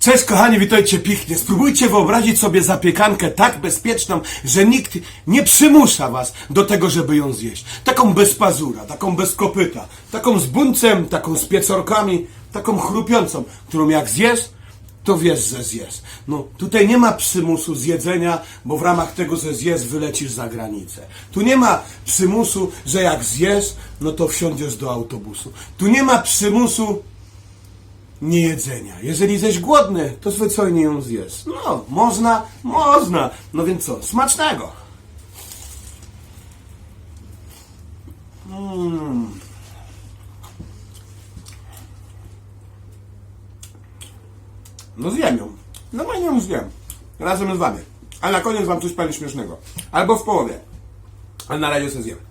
Cześć kochani, witajcie pięknie. Spróbujcie wyobrazić sobie zapiekankę tak bezpieczną, że nikt nie przymusza was do tego, żeby ją zjeść. Taką bez pazura, taką bez kopyta, taką z buńcem, taką z piecorkami, taką chrupiącą, którą jak zjesz, to wiesz, że zjesz. No, tutaj nie ma przymusu zjedzenia, bo w ramach tego, że zjesz, wylecisz za granicę. Tu nie ma przymusu, że jak zjesz, no to wsiądziesz do autobusu. Tu nie ma przymusu niejedzenia. Jeżeli jesteś głodny, to zwyczajnie ją zjesz. No, można, można. No więc co, smacznego. Mm. No zjem ją. Normalnie ją zjem. Razem z wami. A na koniec wam coś powiem śmiesznego. Albo w połowie. Ale na razie sobie zjem.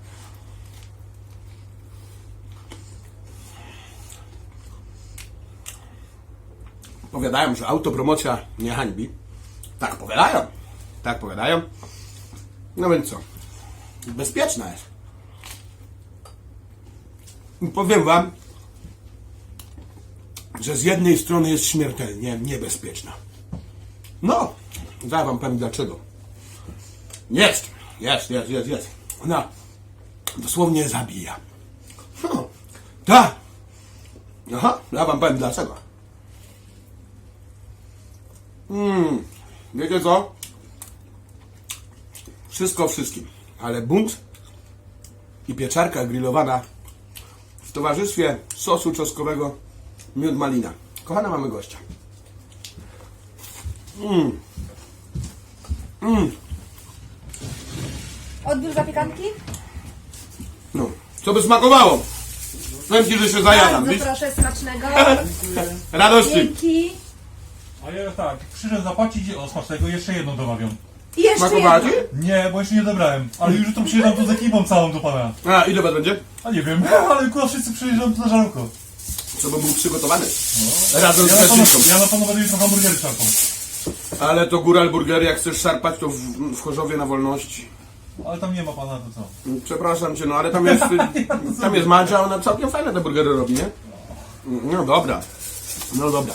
Powiadają, że autopromocja nie hańbi. Tak powiadają. Tak powiadają. No więc co? Bezpieczna jest. I powiem wam, że z jednej strony jest śmiertelnie niebezpieczna. No, zaraz wam powiem dlaczego. Jest, jest, jest, jest, jest. Ona dosłownie zabija. No, tak. Aha, ja wam powiem dlaczego. Mm, wiecie co? Wszystko wszystkim, ale bunt i pieczarka grillowana w towarzystwie sosu czosnkowego miód malina. Kochana, mamy gościa. Odbiór zapiekanki? No, co by smakowało? Powiem ci, że się zajadam, Bardzo widzisz? proszę, smacznego. Radości. Dzięki. A ja tak, przyszedłem zapłacić o smacznego, jeszcze jedną domawiam. I jeszcze Smakowało ci? jedno. Nie, bo jeszcze nie dobrałem, ale już to przyjeżdżam tu z ekipą całą do pana. A, ile was będzie? A nie wiem, ale kurwa wszyscy przyjeżdżam tu na żarówko. Co by był przygotowany? Razem Ja z na techniką. ja na pewno będę jutro hamburgery szarpał. Ale to góral burgery, jak chcesz szarpać, to w, w Chorzowie na wolności. Ale tam nie ma pana, to co? Przepraszam cię, no ale tam jest, tam jest Madzia, ona całkiem fajne te burgery robi, nie? No dobra, no dobra.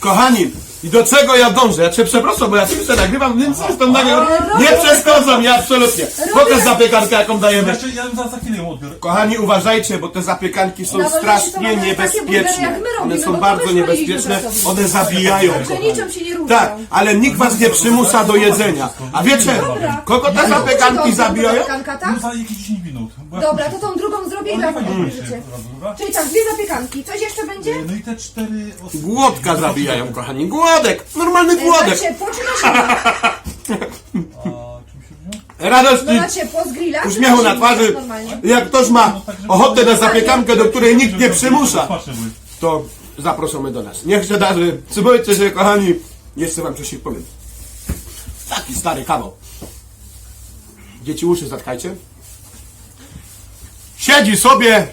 Kochani, i do czego ja dążę? Ja cię przepraszam, bo ja tylko nagrywam, więc jestem nagrywam. Nie przeszkadzam, ja absolutnie. Pokaż zapiekankę, jaką dajemy. Jeszcze ja za, za chwilę ją odbiorę. Kochani, uważajcie, bo te zapiekanki są No, strasznie to mamy takie burgery, niebezpieczne. jak my robimy, One są to bardzo niebezpieczne, one zabijają. Że kochani. niczym się nie różnią. Tak, ale nikt was nie przymusza do jedzenia. A wiecie, Dobra. kogo te to zapiekanki to zabijają? zapiekanka, No tak? za jakieś 10 minut. bo ja Dobra, muszę- to tą drugą zrobię i tak fajnie dobra? Czyli tak, dwie zapiekanki. Coś jeszcze będzie? No i te cztery... os- Głodka zabijają, kochani. Głodek, normalny E? A czym się No ciepło z grilla czy uśmiechu na twarzy. Normalnie. Jak ktoś ma No ochotę na zapiekankę, do której nikt nie przymusza, to zaproszamy do nas. Niech się darzy. Trzymajcie się, kochani. Jeszcze wam coś powiem. Taki stary kawał. Dzieci uszy zatkajcie. Siedzi sobie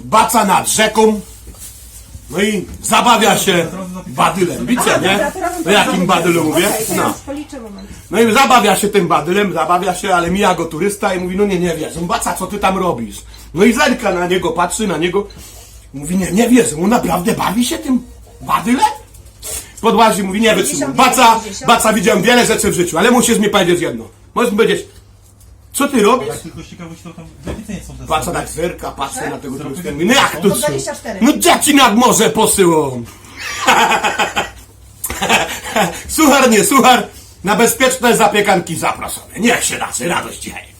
baca nad rzeką. No i zabawia się badylem. Widzicie, nie? O jakim badylu mówię? No. No i zabawia się tym badylem, zabawia się, ale mija go turysta i mówi, no nie, nie wiesz, baca, co ty tam robisz? No i zerka na niego, patrzy na niego, mówi, nie, nie wiesz, on naprawdę bawi się tym badylem? Podłazi, mówi, nie wytrzymam. Baca, baca, widziałem wiele rzeczy w życiu, ale musisz mi powiedzieć jedno. Możesz mi powiedzieć, co ty robisz? Tak tylko z ciekawości to tam... Nie są te Baca same? tak zerka, patrzy na tego turystę, mówi, no jak to To co? 24. No dzieci nad morze posyłą. suchar, nie suchar, na bezpieczne zapiekanki zapraszamy. Niech się darzy, radość hej.